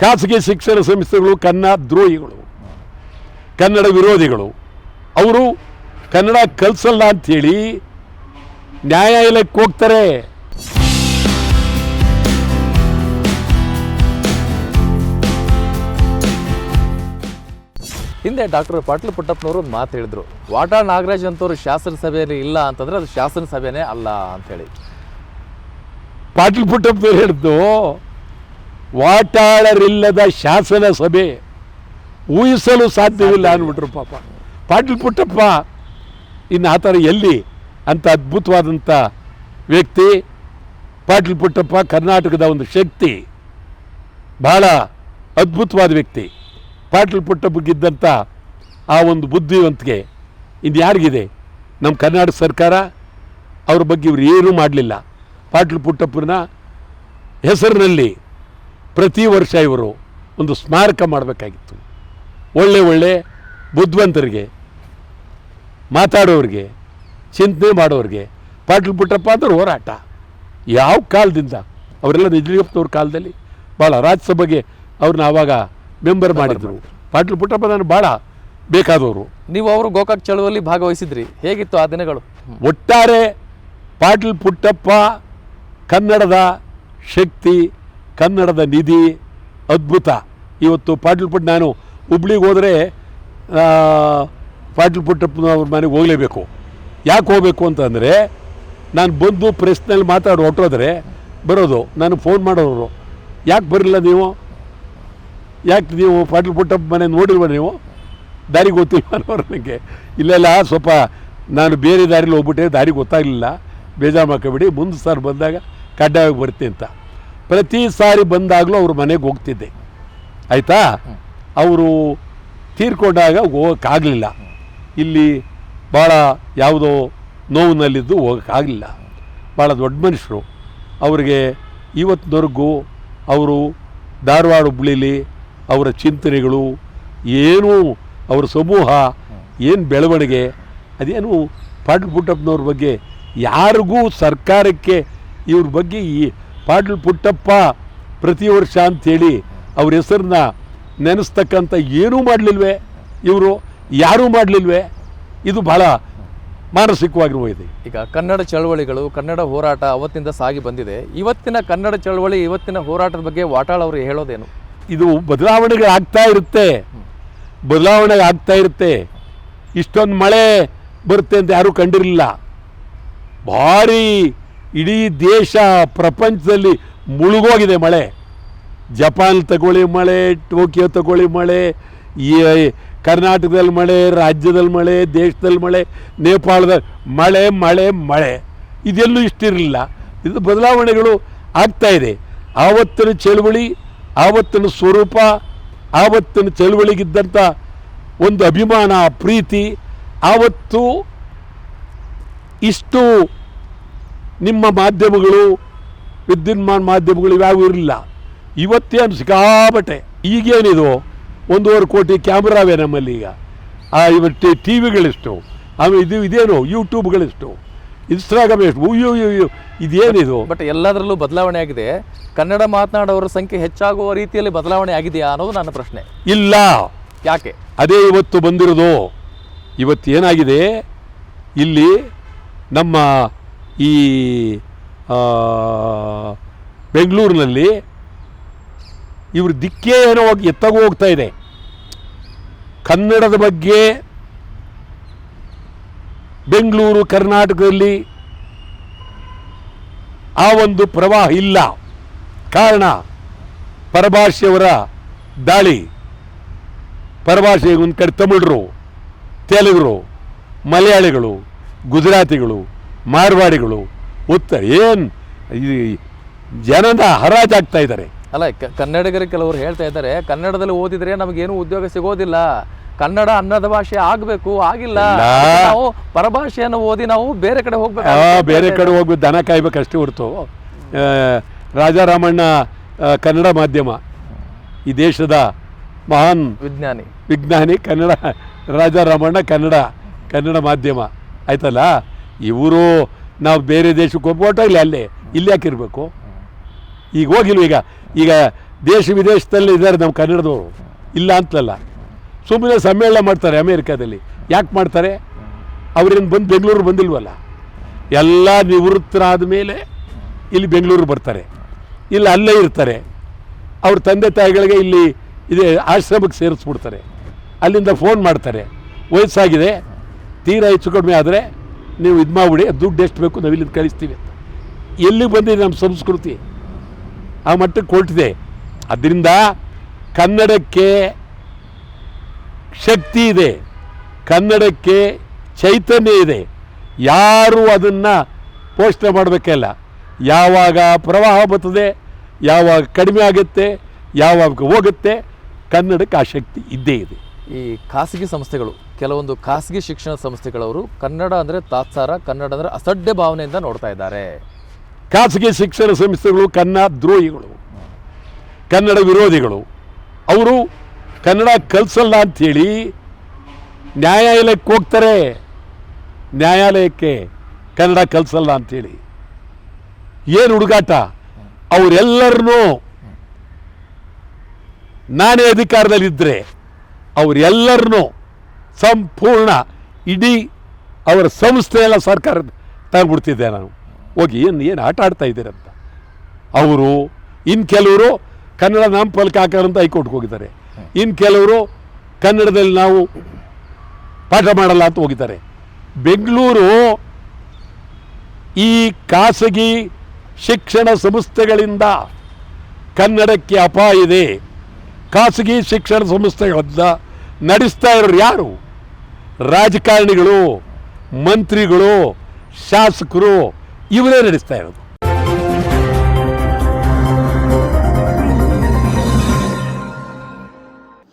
ಖಾಸಗಿ ಶಿಕ್ಷಣ ಸಂಸ್ಥೆಗಳು ಕನ್ನಡ ದ್ರೋಹಿಗಳು ಕನ್ನಡ ವಿರೋಧಿಗಳು. ಅವರು ಕನ್ನಡ ಕಲಿಸಲ್ಲ ಅಂಥೇಳಿ ನ್ಯಾಯಾಲಯಕ್ಕೆ ಹೋಗ್ತಾರೆ. ಹಿಂದೆ ಡಾಕ್ಟರ್ ಪಾಟೀಲ್ ಪುಟ್ಟಪ್ಪನವರು ಒಂದು ಮಾತು ಹೇಳಿದ್ರು ವಾಟಾ ನಾಗರಾಜ್ ಅಂತವ್ರು ಶಾಸನ ಸಭೆಯಲ್ಲಿ ಇಲ್ಲ ಅಂತಂದ್ರೆ ಅದು ಶಾಸನ ಸಭೆನೇ ಅಲ್ಲ ಅಂತೇಳಿ ಪಾಟೀಲ್ ಪುಟ್ಟಪ್ಪನವ್ರು ಹೇಳಿದ್ದು? ವಾಟಾಳರಿಲ್ಲದ ಶಾಸನ ಸಭೆ ಊಹಿಸಲು ಸಾಧ್ಯವಿಲ್ಲ ಅಂದ್ಬಿಟ್ರು ಪಾಪ. ಪಾಟೀಲ್ ಪುಟ್ಟಪ್ಪ ಇನ್ನು ಆ ಥರ ಎಲ್ಲಿ ಅಂತ ಅದ್ಭುತವಾದಂಥ ವ್ಯಕ್ತಿ ಪಾಟೀಲ್ ಪುಟ್ಟಪ್ಪ ಕರ್ನಾಟಕದ ಒಂದು ಶಕ್ತಿ ಬಹಳ ಅದ್ಭುತವಾದ ವ್ಯಕ್ತಿ. ಪಾಟೀಲ್ ಪುಟ್ಟಪ್ಪಗಿದ್ದಂಥ ಆ ಒಂದು ಬುದ್ಧಿವಂತಿಕೆ ಇದು ಯಾರಿಗಿದೆ? ನಮ್ಮ ಕರ್ನಾಟಕ ಸರ್ಕಾರ ಅವ್ರ ಬಗ್ಗೆ ಇವರು ಏನೂ ಮಾಡಲಿಲ್ಲ. ಪಾಟೀಲ್ ಪುಟ್ಟಪ್ಪನ ಹೆಸರಿನಲ್ಲಿ ಪ್ರತಿ ವರ್ಷ ಇವರು ಒಂದು ಸ್ಮಾರಕ ಮಾಡಬೇಕಾಗಿತ್ತು. ಒಳ್ಳೆ ಒಳ್ಳೆ ಬುದ್ಧಿವಂತರಿಗೆ ಮಾತಾಡೋರಿಗೆ ಚಿಂತನೆ ಮಾಡೋರಿಗೆ ಪಾಟೀಲ್ ಪುಟ್ಟಪ್ಪ ಅಂದ್ರೆ ಹೋರಾಟ. ಯಾವ ಕಾಲದಿಂದ? ಅವರೆಲ್ಲ ನಿಜಲಿಂಗಪ್ಪನವ್ರ ಕಾಲದಲ್ಲಿ ಭಾಳ ರಾಜ್ಯಸಭೆಗೆ ಅವ್ರನ್ನ ಆವಾಗ ಮೆಂಬರ್ ಮಾಡಿದ್ರು. ಪಾಟೀಲ್ ಪುಟ್ಟಪ್ಪ ನಾನು ಭಾಳ ಬೇಕಾದವರು. ನೀವು ಅವರು ಗೋಕಾಕ್ ಚಳುವಳಿ ಭಾಗವಹಿಸಿದ್ರಿ. ಹೇಗಿತ್ತು ಆ ದಿನಗಳು? ಒಟ್ಟಾರೆ ಪಾಟೀಲ್ ಪುಟ್ಟಪ್ಪ ಕನ್ನಡದ ಶಕ್ತಿ ಕನ್ನಡದ ನಿಧಿ ಅದ್ಭುತ. ಇವತ್ತು ಪಾಟಲ್ಪುಟ್ಟ ನಾನು ಹುಬ್ಳಿಗೆ ಹೋದರೆ ಪಾಟೀಲ್ ಪುಟ್ಟಪ್ಪನವ್ರ ಮನೆಗೆ ಹೋಗಲೇಬೇಕು. ಯಾಕೆ ಹೋಗಬೇಕು ಅಂತಂದರೆ, ನಾನು ಬಂದು ಪ್ರೆಸ್ನಲ್ಲಿ ಮಾತಾಡಿ ಹೊಟ್ಟೋದ್ರೆ ಬರೋದು, ನಾನು ಫೋನ್ ಮಾಡೋರು. ಯಾಕೆ ಬರಲಿಲ್ಲ ನೀವು? ಯಾಕೆ ನೀವು ಪಾಟೀಲ್ ಪುಟ್ಟಪ್ಪ ಮನೆ ನೋಡಿಲ್ವ ನೀವು? ದಾರಿ ಗೊತ್ತಿಲ್ಲ ಅನ್ನೋರು ನನಗೆ. ಇಲ್ಲೆಲ್ಲ ಸ್ವಲ್ಪ ನಾನು ಬೇರೆ ದಾರಿಲಿ ಹೋಗ್ಬಿಟ್ಟೆ, ದಾರಿ ಗೊತ್ತಾಗಲಿಲ್ಲ. ಬೇಜಾರು ಮಾಡ್ಕೊಬೇಡಿ, ಮುಂದೆ ಸಾರು ಬಂದಾಗ ಕಡ್ಡಾಯವಾಗಿ ಬರ್ತೀನಿ ಅಂತ. ಪ್ರತಿ ಸಾರಿ ಬಂದಾಗಲೂ ಅವ್ರ ಮನೆಗೆ ಹೋಗ್ತಿದ್ದೆ. ಆಯಿತಾ? ಅವರು ತೀರ್ಕೊಂಡಾಗ ಹೋಗೋಕ್ಕಾಗಲಿಲ್ಲ. ಇಲ್ಲಿ ಭಾಳ ಯಾವುದೋ ನೋವಿನಲ್ಲಿದ್ದು ಹೋಗೋಕ್ಕಾಗಲಿಲ್ಲ. ಭಾಳ ದೊಡ್ಡ ಮನುಷ್ಯರು. ಅವರಿಗೆ ಇವತ್ತಿನವರೆಗೂ ಅವರು ಧಾರವಾಡ ಹುಬ್ಳಿಲಿ ಅವರ ಚಿಂತನೆಗಳು, ಏನು ಅವರ ಸಮೂಹ, ಏನು ಬೆಳವಣಿಗೆ, ಅದೇನು ಪಾಟೀಲ್ ಪುಟ್ಟಪ್ಪನವ್ರ ಬಗ್ಗೆ ಯಾರಿಗೂ ಸರ್ಕಾರಕ್ಕೆ ಇವ್ರ ಬಗ್ಗೆ ಈ ಪಾಟೀಲ್ ಪುಟ್ಟಪ್ಪ ಪ್ರತಿ ವರ್ಷ ಅಂಥೇಳಿ ಅವ್ರ ಹೆಸರನ್ನ ನೆನೆಸ್ತಕ್ಕಂಥ ಏನೂ ಮಾಡಲಿಲ್ವೇ ಇವರು ಯಾರೂ ಮಾಡಲಿಲ್ವೇ? ಇದು ಬಹಳ ಮಾನಸಿಕವಾಗಿರುವ ಇದೆ. ಈಗ ಕನ್ನಡ ಚಳವಳಿಗಳು ಕನ್ನಡ ಹೋರಾಟ ಅವತ್ತಿಂದ ಸಾಗಿ ಬಂದಿದೆ. ಇವತ್ತಿನ ಕನ್ನಡ ಚಳವಳಿ ಇವತ್ತಿನ ಹೋರಾಟದ ಬಗ್ಗೆ ವಾಟಾಳ್ ಅವರು ಹೇಳೋದೇನು? ಇದು ಬದಲಾವಣೆಗಳು ಆಗ್ತಾ ಇರುತ್ತೆ. ಬದಲಾವಣೆ ಆಗ್ತಾ ಇರುತ್ತೆ. ಇಷ್ಟೊಂದು ಮಳೆ ಬರುತ್ತೆ ಅಂತ ಯಾರೂ ಕಂಡಿರಲಿಲ್ಲ. ಭಾರಿ ಇಡೀ ದೇಶ ಪ್ರಪಂಚದಲ್ಲಿ ಮುಳುಗೋಗಿದೆ ಮಳೆ. ಜಪಾನ್ ತಗೊಳ್ಳಿ ಮಳೆ, ಟೋಕಿಯೋ ತಗೊಳ್ಳಿ ಮಳೆ, ಈ ಕರ್ನಾಟಕದಲ್ಲಿ ಮಳೆ, ರಾಜ್ಯದಲ್ಲಿ ಮಳೆ, ದೇಶದಲ್ಲಿ ಮಳೆ, ನೇಪಾಳದಲ್ಲಿ ಮಳೆ ಮಳೆ ಮಳೆ. ಇದೆಲ್ಲೂ ಇಷ್ಟಿರಲಿಲ್ಲ. ಇದು ಬದಲಾವಣೆಗಳು ಆಗ್ತಾ ಇದೆ. ಆವತ್ತಿನ ಚಳುವಳಿ, ಆವತ್ತಿನ ಸ್ವರೂಪ, ಆವತ್ತಿನ ಚಳುವಳಿಗಿದ್ದಂಥ ಒಂದು ಅಭಿಮಾನ, ಪ್ರೀತಿ, ಆವತ್ತು ಇಷ್ಟು ನಿಮ್ಮ ಮಾಧ್ಯಮಗಳು ವಿದ್ಯುನ್ಮಾನ ಮಾಧ್ಯಮಗಳು ಇವ್ಯಾವು ಇರಲಿಲ್ಲ. ಇವತ್ತೇನು ಸಿಕ್ಕಾಪಟ್ಟೆ. ಈಗೇನಿದು? ಒಂದೂವರೆ ಕೋಟಿ ಕ್ಯಾಮ್ರಾವೇ ನಮ್ಮಲ್ಲಿ ಈಗ. ಆ ಇವತ್ತು ಟಿ ವಿಗಳಿಷ್ಟು ಆಮೇಲೆ ಇದು ಇದೇನು? ಯೂಟ್ಯೂಬ್ಗಳಿಷ್ಟು. ಇನ್ಸ್ಟಾಗ್ರಾಮ್ ಎಷ್ಟು? ಉಯ್ಯು ಇದೇನಿದು? ಬಟ್ ಎಲ್ಲದರಲ್ಲೂ ಬದಲಾವಣೆ ಆಗಿದೆ. ಕನ್ನಡ ಮಾತನಾಡೋರ ಸಂಖ್ಯೆ ಹೆಚ್ಚಾಗುವ ರೀತಿಯಲ್ಲಿ ಬದಲಾವಣೆ ಆಗಿದೆಯಾ ಅನ್ನೋದು ನನ್ನ ಪ್ರಶ್ನೆ. ಇಲ್ಲ. ಯಾಕೆ? ಅದೇ ಇವತ್ತು ಬಂದಿರೋದು. ಇವತ್ತು ಏನಾಗಿದೆ ಇಲ್ಲಿ ನಮ್ಮ ಈ ಬೆಂಗಳೂರಿನಲ್ಲಿ ಇವ್ರ ದಿಕ್ಕೇ ಏನೋ ಹೋಗಿ ಎತ್ತಾಗ ಹೋಗ್ತಾ ಇದೆ. ಕನ್ನಡದ ಬಗ್ಗೆ ಬೆಂಗಳೂರು, ಕರ್ನಾಟಕದಲ್ಲಿ ಆ ಒಂದು ಪ್ರವಾಹ ಇಲ್ಲ. ಕಾರಣ ಪರಭಾಷೆಯವರ ದಾಳಿ. ಪರಭಾಷೆಗೆ ಒಂದು ಕಡೆ ತಮಿಳರು ತೆಲುಗರು ಮಲಯಾಳಿಗಳು, ಗುಜರಾತಿಗಳು ಮಾರ್ವಾಡಿಗಳು ಉತ್ತರ ಏನು ಈ ಜನದ ಹರಾಜಾಗ್ತಾ ಇದ್ದಾರೆ. ಅಲ್ಲ ಕನ್ನಡಿಗರು ಕೆಲವರು ಹೇಳ್ತಾ ಇದ್ದಾರೆ ಕನ್ನಡದಲ್ಲಿ ಓದಿದ್ರೆ ನಮಗೇನು ಉದ್ಯೋಗ ಸಿಗೋದಿಲ್ಲ. ಕನ್ನಡ ಅನ್ನದ ಭಾಷೆ ಆಗಬೇಕು ಆಗಿಲ್ಲ. ನಾವು ಪರಭಾಷೆಯನ್ನು ಓದಿ ನಾವು ಬೇರೆ ಕಡೆ ಹೋಗ್ಬೇಕು ಬೇರೆ ಕಡೆ ಹೋಗ್ಬೇಕು ದನ ಕಾಯ್ಬೇಕಷ್ಟೇ ಹೊರ್ತು. ಹೊರತು ರಾಜಾರಾಮಣ್ಣ ಕನ್ನಡ ಮಾಧ್ಯಮ ಈ ದೇಶದ ಮಹಾನ್ ವಿಜ್ಞಾನಿ. ವಿಜ್ಞಾನಿ ಕನ್ನಡ ರಾಜಾರಾಮಣ್ಣ ಕನ್ನಡ ಕನ್ನಡ ಮಾಧ್ಯಮ. ಆಯ್ತಲ್ಲ? ಇವರು ನಾವು ಬೇರೆ ದೇಶಕ್ಕೆ ಹೋಗ್ಬೋಟ ಇಲ್ಲ ಅಲ್ಲೇ, ಇಲ್ಲಿ ಯಾಕಿರಬೇಕು ಈಗ ಹೋಗಿಲ್ವ ಈಗ? ಈಗ ದೇಶ ವಿದೇಶದಲ್ಲಿ ಇದ್ದಾರೆ ನಮ್ಮ ಕನ್ನಡದವರು. ಇಲ್ಲ ಅಂತಲ್ಲ. ಸುಮ್ಮನೆ ಸಮ್ಮೇಳನ ಮಾಡ್ತಾರೆ ಅಮೇರಿಕಾದಲ್ಲಿ. ಯಾಕೆ ಮಾಡ್ತಾರೆ? ಅವ್ರೇನು ಬಂದು ಬೆಂಗಳೂರು ಬಂದಿಲ್ವಲ್ಲ? ಎಲ್ಲ ನಿವೃತ್ತರಾದ ಮೇಲೆ ಇಲ್ಲಿ ಬೆಂಗಳೂರು ಬರ್ತಾರೆ. ಇಲ್ಲಿ ಅಲ್ಲೇ ಇರ್ತಾರೆ. ಅವ್ರ ತಂದೆ ತಾಯಿಗಳಿಗೆ ಇಲ್ಲಿ ಇದೇ ಆಶ್ರಮಕ್ಕೆ ಸೇರಿಸ್ಬಿಡ್ತಾರೆ. ಅಲ್ಲಿಂದ ಫೋನ್ ಮಾಡ್ತಾರೆ. ವಯಸ್ಸಾಗಿದೆ. ತೀರಾ ಹೆಚ್ಚು ಕಡಿಮೆ ಆದರೆ ನೀವು ಇದು ಮಾಡಿಬಿಡಿ ದುಡ್ಡು ಎಷ್ಟು ಬೇಕು ನಾವು ಇಲ್ಲಿಂದ ಕಳಿಸ್ತೀವಿ ಅಂತ. ಎಲ್ಲಿಗೆ ಬಂದಿದೆ ನಮ್ಮ ಸಂಸ್ಕೃತಿ? ಆ ಮಟ್ಟಕ್ಕೆ ಕೊಟ್ಟಿದೆ ಅದರಿಂದ ಕನ್ನಡಕ್ಕೆ ಶಕ್ತಿ ಇದೆ. ಕನ್ನಡಕ್ಕೆ ಚೈತನ್ಯ ಇದೆ. ಯಾರು ಅದನ್ನು ಪೋಷಣೆ ಮಾಡಬೇಕಲ್ಲ ಯಾವಾಗ ಪ್ರವಾಹ ಬರ್ತದೆ, ಯಾವಾಗ ಕಡಿಮೆ ಆಗುತ್ತೆ, ಯಾವಾಗ ಹೋಗುತ್ತೆ, ಕನ್ನಡಕ್ಕೆ ಆ ಶಕ್ತಿ ಇದ್ದೇ ಇದೆ. ಈ ಖಾಸಗಿ ಸಂಸ್ಥೆಗಳು, ಕೆಲವೊಂದು ಖಾಸಗಿ ಶಿಕ್ಷಣ ಸಂಸ್ಥೆಗಳವರು ಕನ್ನಡ ಅಂದರೆ ತಾತ್ಸಾರ, ಕನ್ನಡ ಅಂದರೆ ಅಸಡ್ಡೆ ಭಾವನೆಯಿಂದ ನೋಡ್ತಾ ಇದ್ದಾರೆ. ಖಾಸಗಿ ಶಿಕ್ಷಣ ಸಂಸ್ಥೆಗಳು ಕನ್ನಡ ದ್ರೋಹಿಗಳು, ಕನ್ನಡ ವಿರೋಧಿಗಳು. ಅವರು ಕನ್ನಡ ಕಲಿಸಲ್ಲ ಅಂಥೇಳಿ ನ್ಯಾಯಾಲಯಕ್ಕೆ ಹೋಗ್ತಾರೆ. ನ್ಯಾಯಾಲಯಕ್ಕೆ ಕನ್ನಡ ಕಲಿಸಲ್ಲ ಅಂಥೇಳಿ. ಏನು ಹುಡುಗಾಟ? ಅವರೆಲ್ಲರನ್ನೂ ನಾನೇ ಅಧಿಕಾರದಲ್ಲಿದ್ದರೆ ಅವರೆಲ್ಲರನ್ನೂ ಸಂಪೂರ್ಣ ಇಡೀ ಅವರ ಸಂಸ್ಥೆಯೆಲ್ಲ ಸರ್ಕಾರ ತಗೊಂಡ್ಬಿಡ್ತಿದ್ದೆ ನಾನು. ಹೋಗಿ ಏನು ಏನು ಆಟ ಆಡ್ತಾ ಇದ್ದೀರಂತ ಅವರು ಇನ್ನು ಕೆಲವರು ಕನ್ನಡ ನಾಮಫಲಕ ಹಾಕೋರಂತ ಹೈಕೋರ್ಟ್ಗೆ ಹೋಗಿದ್ದಾರೆ. ಇನ್ನು ಕೆಲವರು ಕನ್ನಡದಲ್ಲಿ ನಾವು ಪಾಠ ಮಾಡಲ್ಲ ಅಂತ ಹೋಗಿದ್ದಾರೆ. ಬೆಂಗಳೂರು ಈ ಖಾಸಗಿ ಶಿಕ್ಷಣ ಸಂಸ್ಥೆಗಳಿಂದ ಕನ್ನಡಕ್ಕೆ ಅಪಾಯ ಇದೆ. ಖಾಸಗಿ ಶಿಕ್ಷಣ ಸಂಸ್ಥೆಗಳಿಂದ ನಡೆಸ್ತಾ ಇರೋರು ಯಾರು? ರಾಜಕಾರಣಿಗಳು ಮಂತ್ರಿಗಳು ಶಾಸಕರು ಇವರೇ ನಡೆಸ್ತಾ ಇರೋದು.